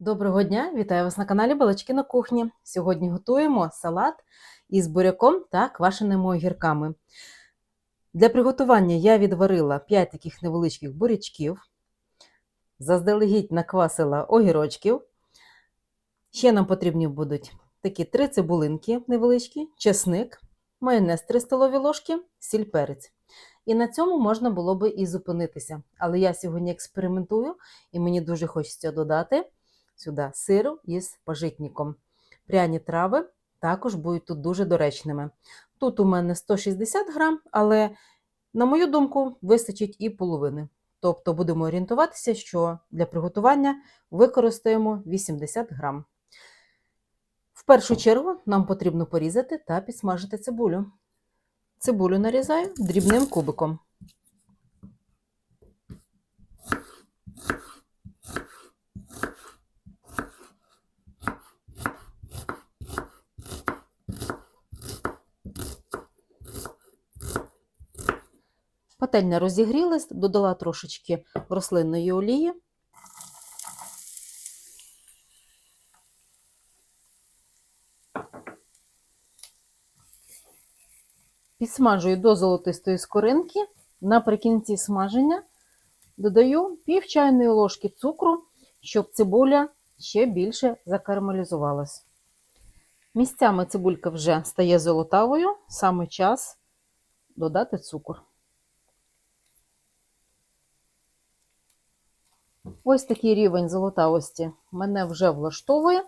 Доброго дня! Вітаю вас на каналі Балачки на кухні. Сьогодні готуємо салат із буряком та квашеними огірками. Для приготування я відварила 5 таких невеличких бурячків, заздалегідь наквасила огірочків. Ще нам потрібні будуть такі 3 цибулинки невеличкі, чесник, майонез 3 столові ложки, сіль перець. І на цьому можна було би і зупинитися. Але я сьогодні експериментую і мені дуже хочеться додати сюди сиру із пажитником. Пряні трави також будуть тут дуже доречними. Тут у мене 160 грам, але, на мою думку, вистачить і половини. Тобто будемо орієнтуватися, що для приготування використаємо 80 грам. В першу чергу нам потрібно порізати та підсмажити цибулю. Цибулю нарізаю дрібним кубиком. Пательня розігрілась, додала трошечки рослинної олії. Підсмажую до золотистої скоринки. Наприкінці смаження додаю пів чайної ложки цукру, щоб цибуля ще більше закарамелізувалась. Місцями цибулька вже стає золотавою, саме час додати цукор. Ось такий рівень золотавості мене вже влаштовує.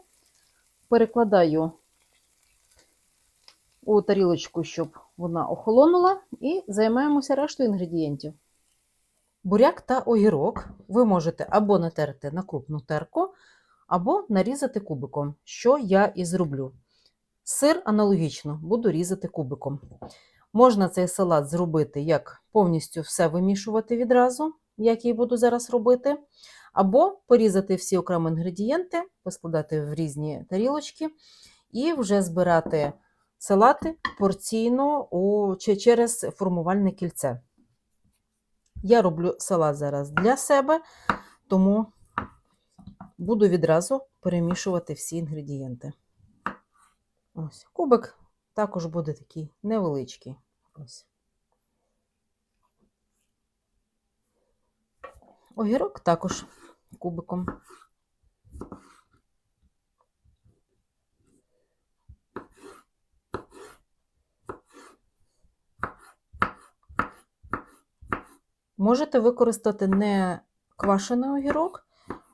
Перекладаю у тарілочку, щоб вона охолонула, і займаємося рештою інгредієнтів. Буряк та огірок ви можете або натерти на крупну терку, або нарізати кубиком, що я і зроблю. Сир аналогічно буду різати кубиком. Можна цей салат зробити, як повністю все вимішувати відразу, як я буду зараз робити. Або порізати всі окремі інгредієнти, поскладати в різні тарілочки, і вже збирати салати порційно у, чи через формувальне кільце. Я роблю салат зараз для себе, тому буду відразу перемішувати всі інгредієнти. Ось, Кубик також буде такий невеличкий. Ось. Огірок також кубиком. Можете використати не квашений огірок,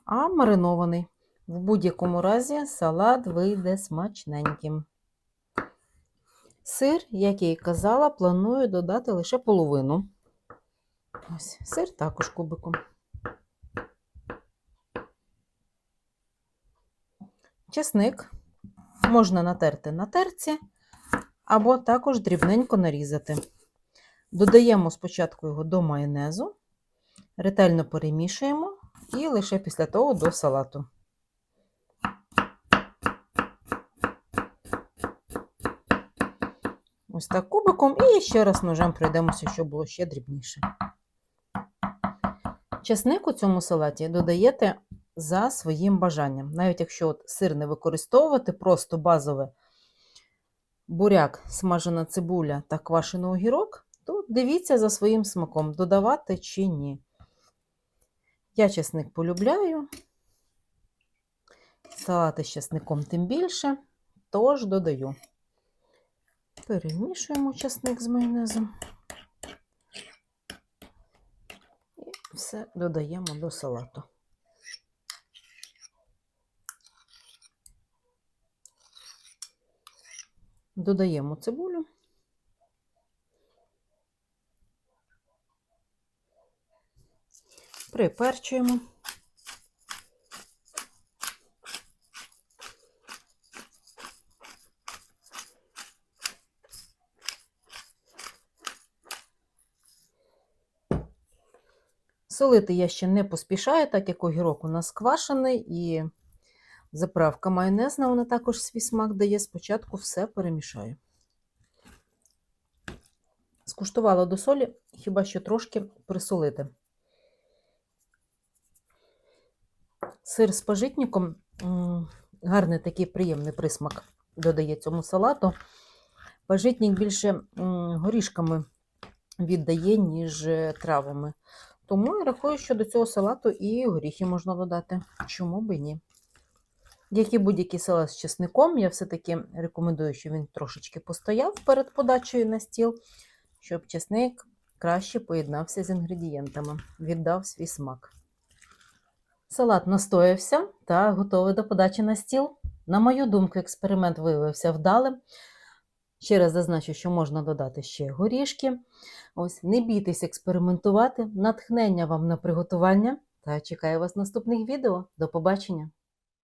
а маринований. В будь-якому разі салат вийде смачненьким. Сир, як я і казала, планую додати лише половину. Ось, сир також кубиком. Чесник можна натерти на терці, або також дрібненько нарізати. Додаємо спочатку його до майонезу, ретельно перемішуємо і лише після того до салату. Ось так кубиком, і ще раз ножем пройдемося, щоб було ще дрібніше. Чесник у цьому салаті додаєте за своїм бажанням. Навіть якщо от сир не використовувати, просто базове буряк, смажена цибуля та квашений огірок, то дивіться за своїм смаком, додавати чи ні. Я чесник полюбляю, салати з чесником тим більше, тож додаю. Перемішуємо чесник з майонезом. І все додаємо до салату. Додаємо цибулю. Приперчуємо. Солити я ще не поспішаю, так як огірок у нас квашений і заправка майонезна, вона також свій смак дає. Спочатку все перемішаю. Скуштувала до солі, хіба що трошки присолити. Сир з пажитником гарний такий приємний присмак додає цьому салату. Пажитник більше горішками віддає, ніж е, травами. Тому я рахую, що до цього салату і горіхи можна додати. Чому би ні? Як і будь-який салат з чесником, я все-таки рекомендую, щоб він трошечки постояв перед подачею на стіл, щоб чесник краще поєднався з інгредієнтами, віддав свій смак. Салат настоявся та готовий до подачі на стіл. На мою думку, експеримент виявився вдалим. Ще раз зазначу, що можна додати ще горішки. Ось, не бійтесь експериментувати. Натхнення вам на приготування та чекаю вас в наступних відео. До побачення!